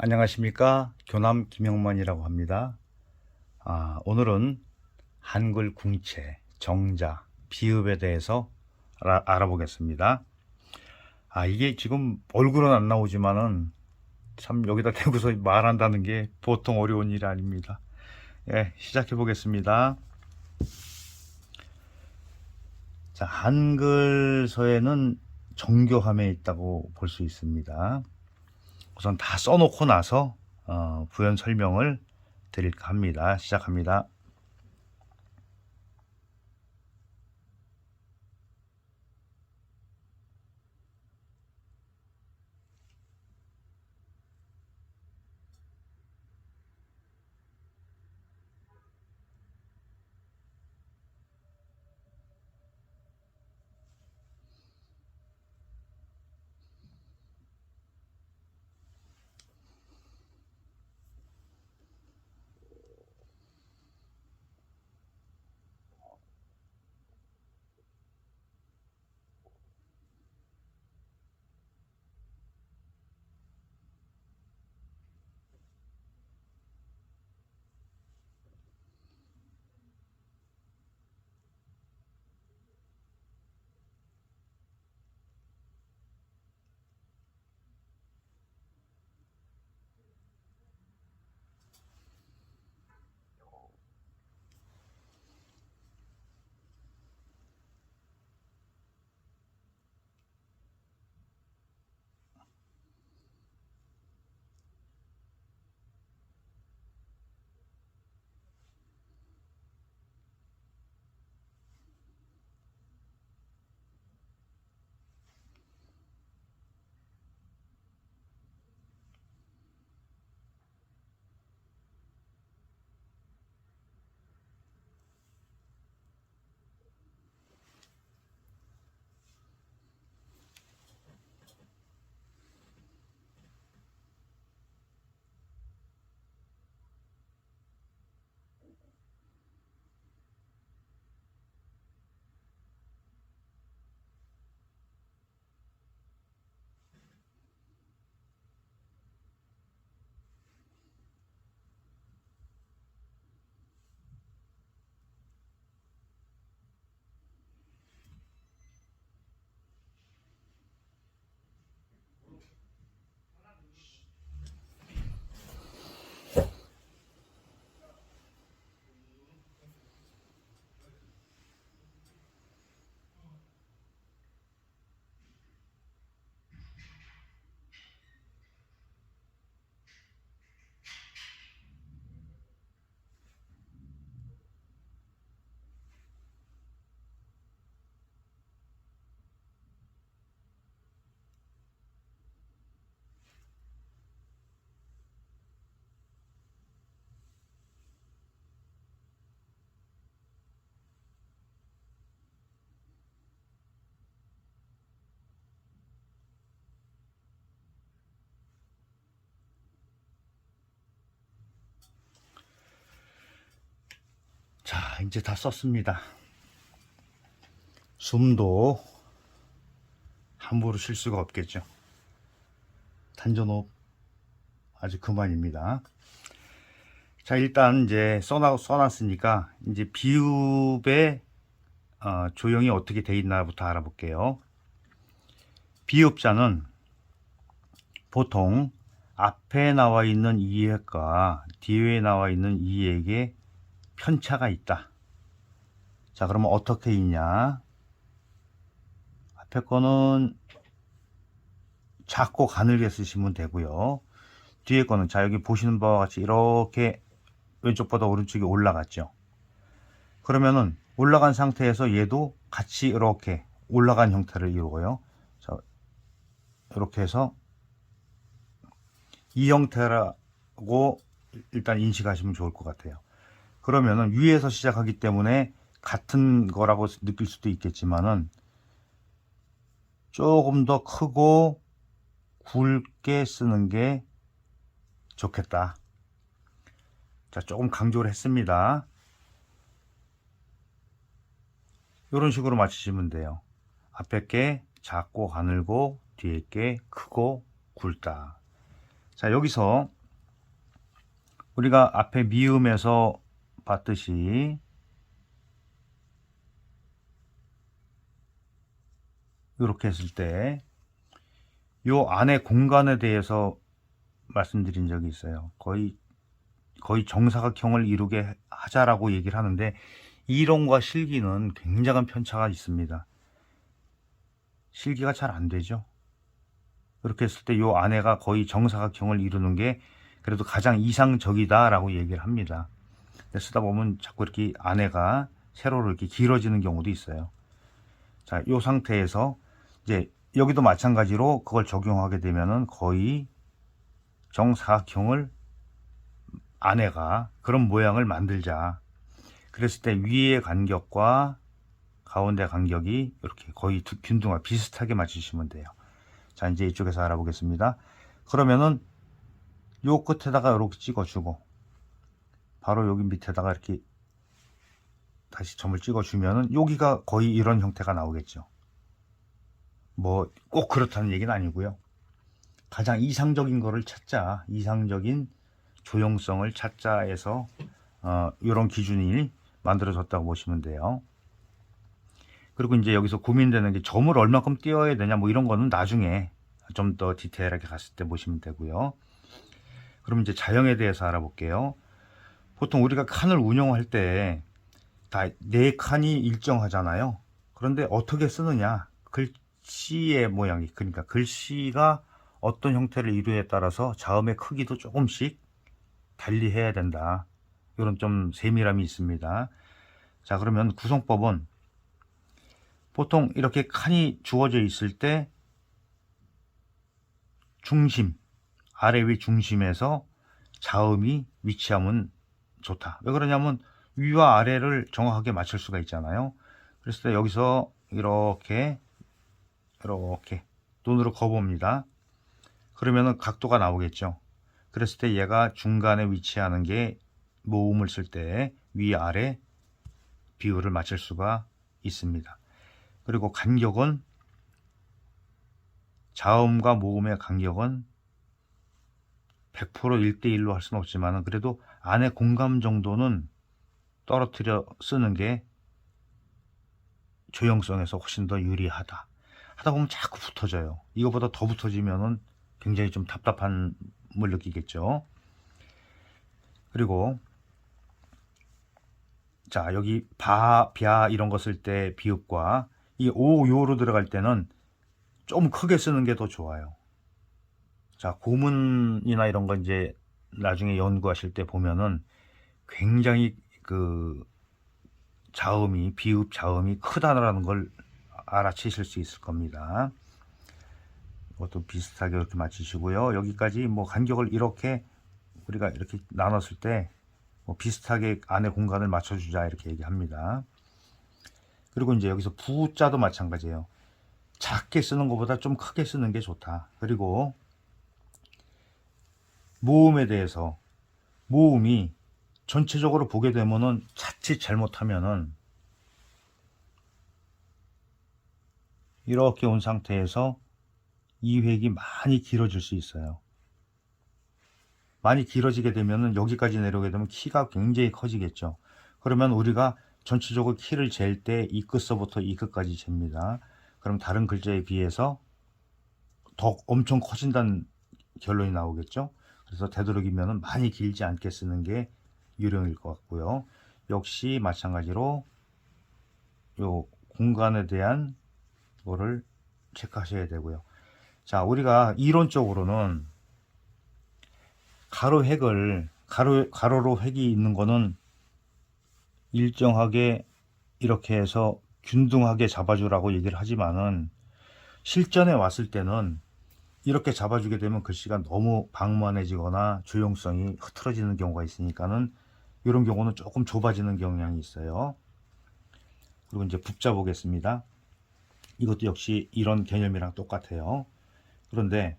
안녕하십니까? 교남 김영만이라고 합니다. 아, 오늘은 한글 궁체 정자 비읍에 대해서 알아, 알아 보겠습니다. 아 이게 지금 얼굴은 안 나오지만은 참 여기다 대고서 말한다는 게 보통 어려운 일이 아닙니다. 예 시작해 보겠습니다. 자 한글서에는 정교함에 있다고 볼 수 있습니다 우선 다 써놓고 나서 어, 부연 설명을 드릴까 합니다. 시작합니다. 이제 다 썼습니다. 숨도 함부로 쉴 수가 없겠죠. 단전호흡 아주 그만입니다. 자, 일단 이제 써놔, 써놨으니까 이제 비읍의 어, 조형이 어떻게 돼 있나부터 알아볼게요. 비읍자는 보통 앞에 나와 있는 이액과 뒤에 나와 있는 이액의 편차가 있다. 자, 그러면 어떻게 있냐? 앞에 거는 작고 가늘게 쓰시면 되고요. 뒤에 거는 자, 여기 보시는 바와 같이 이렇게 왼쪽보다 오른쪽이 올라갔죠. 그러면은 올라간 상태에서 얘도 같이 이렇게 올라간 형태를 이루고요. 자, 이렇게 해서 이 형태라고 일단 인식하시면 좋을 것 같아요. 그러면은 위에서 시작하기 때문에 같은 거라고 느낄 수도 있겠지만은 조금 더 크고 굵게 쓰는 게 좋겠다. 자, 조금 강조를 했습니다. 이런 식으로 맞추시면 돼요. 앞에 게 작고 가늘고 뒤에 게 크고 굵다. 자, 여기서 우리가 앞에 미음에서 봤듯이 이렇게 했을 때 요 안에 공간에 대해서 말씀드린 적이 있어요. 거의 거의 정사각형을 이루게 하자라고 얘기를 하는데 이론과 실기는 굉장한 편차가 있습니다. 실기가 잘 안 되죠. 그렇게 했을 때 요 안에가 거의 정사각형을 이루는 게 그래도 가장 이상적이다라고 얘기를 합니다. 근데 쓰다 보면 자꾸 이렇게 안에가 세로로 이렇게 길어지는 경우도 있어요. 자, 요 상태에서 이제 여기도 마찬가지로 그걸 적용하게 되면은 거의 정사각형을 안에가 그런 모양을 만들자. 그랬을 때 위의 간격과 가운데 간격이 이렇게 거의 두- 균등하 비슷하게 맞추시면 돼요. 자, 이제 이쪽에서 알아보겠습니다. 그러면은 요 끝에다가 이렇게 찍어주고 바로 여기 밑에다가 이렇게 다시 점을 찍어주면은 여기가 거의 이런 형태가 나오겠죠. 뭐 꼭 그렇다는 얘기는 아니고요. 가장 이상적인 거를 찾자, 이상적인 조형성을 찾자 해서 어, 이런 기준이 만들어졌다고 보시면 돼요. 그리고 이제 여기서 고민되는 게 점을 얼마큼 띄워야 되냐 뭐 이런 거는 나중에 좀 더 디테일하게 갔을 때 보시면 되고요. 그럼 이제 자형에 대해서 알아볼게요. 보통 우리가 칸을 운영할 때 다 네 칸이 일정하잖아요. 그런데 어떻게 쓰느냐? 글씨의 모양이 그러니까 글씨가 어떤 형태를 이루에 따라서 자음의 크기도 조금씩 달리 해야 된다. 이런 좀 세밀함이 있습니다. 자, 그러면 구성법은 보통 이렇게 칸이 주어져 있을 때 중심, 아래 위 중심에서 자음이 위치하면 좋다. 왜 그러냐면 위와 아래를 정확하게 맞출 수가 있잖아요. 그랬을 때 여기서 이렇게 이렇게 눈으로 거봅니다. 그러면은 각도가 나오겠죠. 그랬을 때 얘가 중간에 위치하는 게 모음을 쓸 때 위아래 비율을 맞출 수가 있습니다. 그리고 간격은 자음과 모음의 간격은 100% 1대1로 할 수는 없지만 그래도 안에 공감 정도는 떨어뜨려 쓰는 게 조형성에서 훨씬 더 유리하다. 하다 보면 자꾸 붙어져요. 이거보다 더 붙어지면은 굉장히 좀 답답함을 느끼겠죠. 그리고 자 여기 바, 벼 이런 거 쓸 때 비읍과 이 오, 요로 들어갈 때는 좀 크게 쓰는 게 더 좋아요. 자 고문이나 이런 거 이제 나중에 연구하실 때 보면은 굉장히 그 자음이 비읍 자음이 크다라는 걸 알아채실 수 있을 겁니다. 이것도 비슷하게 이렇게 맞추시고요. 여기까지 뭐 간격을 이렇게 우리가 이렇게 나눴을 때 뭐 비슷하게 안에 공간을 맞춰주자 이렇게 얘기합니다. 그리고 이제 여기서 부자도 마찬가지예요. 작게 쓰는 것보다 좀 크게 쓰는 게 좋다. 그리고 모음에 대해서 모음이 전체적으로 보게 되면은 자칫 잘못하면은 이렇게 온 상태에서 이 획이 많이 길어질 수 있어요. 많이 길어지게 되면은 여기까지 내려오게 되면 키가 굉장히 커지겠죠. 그러면 우리가 전체적으로 키를 잴 때 이 끝서부터 이 끝까지 잽니다. 그럼 다른 글자에 비해서 더 엄청 커진다는 결론이 나오겠죠. 그래서 되도록이면 많이 길지 않게 쓰는 게 유령일 것 같고요. 역시 마찬가지로 요 공간에 대한 거를 체크하셔야 되고요. 자, 우리가 이론적으로는 가로 획을 가로 가로로 획이 있는 거는 일정하게 이렇게 해서 균등하게 잡아주라고 얘기를 하지만은 실전에 왔을 때는 이렇게 잡아주게 되면 글씨가 너무 방만해지거나 조형성이 흐트러지는 경우가 있으니까는 이런 경우는 조금 좁아지는 경향이 있어요. 그리고 이제 붙잡 보겠습니다. 이것도 역시 이런 개념이랑 똑같아요. 그런데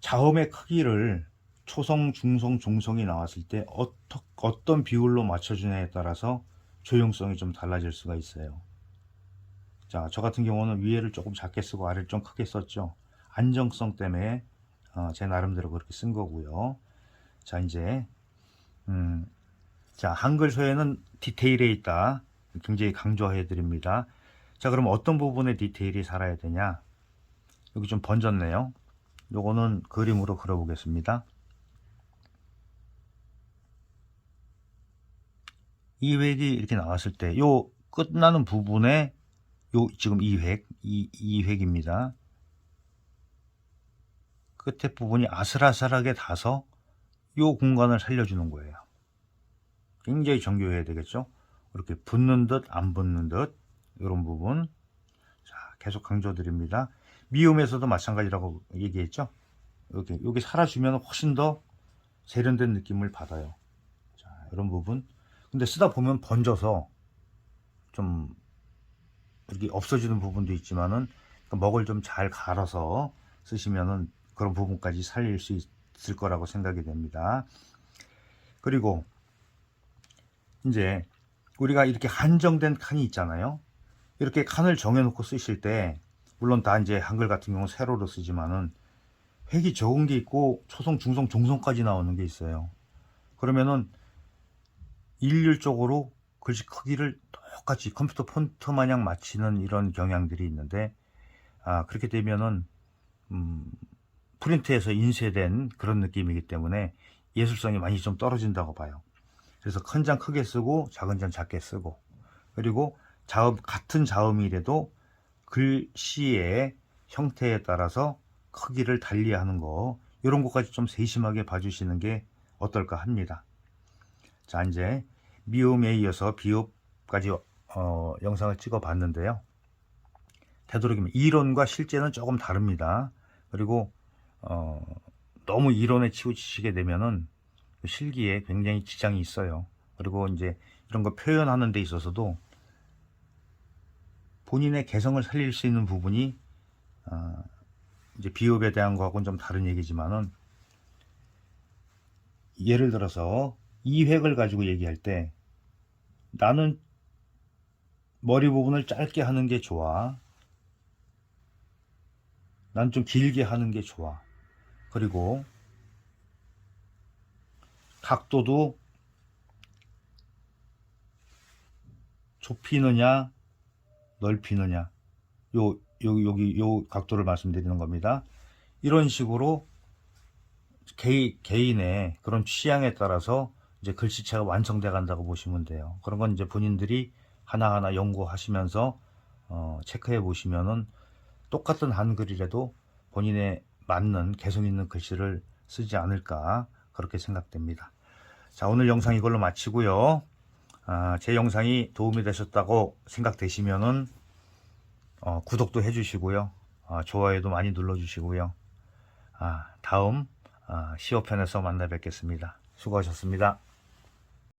자음의 크기를 초성, 중성, 중성이 나왔을 때 어떠, 어떤 비율로 맞춰주냐에 따라서 조형성이 좀 달라질 수가 있어요. 자, 저 같은 경우는 위에를 조금 작게 쓰고 아래를 좀 크게 썼죠. 안정성 때문에 어, 제 나름대로 그렇게 쓴 거고요. 자, 이제, 음, 자, 한글 소에는 디테일에 있다. 굉장히 강조해 드립니다. 자, 그럼 어떤 부분에 디테일이 살아야 되냐? 여기 좀 번졌네요. 요거는 그림으로 그려보겠습니다. 이 획이 이렇게 나왔을 때, 요 끝나는 부분에 요 지금 이 획, 이, 이 획입니다. 끝에 부분이 아슬아슬하게 닿아서 요 공간을 살려주는 거예요. 굉장히 정교해야 되겠죠? 이렇게 붙는 듯, 안 붙는 듯, 이런 부분. 자, 계속 강조드립니다. 미음에서도 마찬가지라고 얘기했죠? 이렇게, 여기 살아주면 훨씬 더 세련된 느낌을 받아요. 자, 이런 부분. 근데 쓰다 보면 번져서 좀 이렇게 없어지는 부분도 있지만은 그 먹을 좀 잘 갈아서 쓰시면은 그런 부분까지 살릴 수 있을 거라고 생각이 됩니다. 그리고 이제 우리가 이렇게 한정된 칸이 있잖아요. 이렇게 칸을 정해놓고 쓰실 때 물론 다 이제 한글 같은 경우는 세로로 쓰지만은 획이 적은 게 있고 초성, 중성, 종성까지 나오는 게 있어요. 그러면은 일률적으로 글씨 크기를 똑같이 컴퓨터 폰트 마냥 맞추는 이런 경향들이 있는데 아 그렇게 되면은 음, 프린트에서 인쇄된 그런 느낌이기 때문에 예술성이 많이 좀 떨어진다고 봐요. 그래서 큰 장 크게 쓰고 작은 장 작게 쓰고 그리고 자음 같은 자음이라도 글씨의 형태에 따라서 크기를 달리하는 거 이런 것까지 좀 세심하게 봐주시는 게 어떨까 합니다. 자 이제 미음에 이어서 비읍까지 어, 영상을 찍어 봤는데요. 되도록이면 이론과 실제는 조금 다릅니다. 그리고 어, 너무 이론에 치우치게 되면은 실기에 굉장히 지장이 있어요. 그리고 이제 이런 거 표현하는 데 있어서도 본인의 개성을 살릴 수 있는 부분이 어, 이제 비읍에 대한 거하고는 좀 다른 얘기지만은 예를 들어서 이 획을 가지고 얘기할 때 나는 머리 부분을 짧게 하는 게 좋아. 난 좀 길게 하는 게 좋아. 그리고 각도도 좁히느냐, 넓히느냐. 요, 여기, 여기, 요 각도를 말씀드리는 겁니다. 이런 식으로 개, 개인의 그런 취향에 따라서 이제 글씨체가 완성돼 간다고 보시면 돼요. 그런 건 이제 본인들이 하나하나 연구하시면서 어, 체크해 보시면은 똑같은 한글이라도 본인의 맞는 개성 있는 글씨를 쓰지 않을까 그렇게 생각됩니다. 자 오늘 영상 이걸로 마치고요. 아, 제 영상이 도움이 되셨다고 생각되시면은 어, 구독도 해주시고요. 아, 좋아요도 많이 눌러주시고요. 아, 다음 아, 시어편에서 만나 뵙겠습니다. 수고하셨습니다.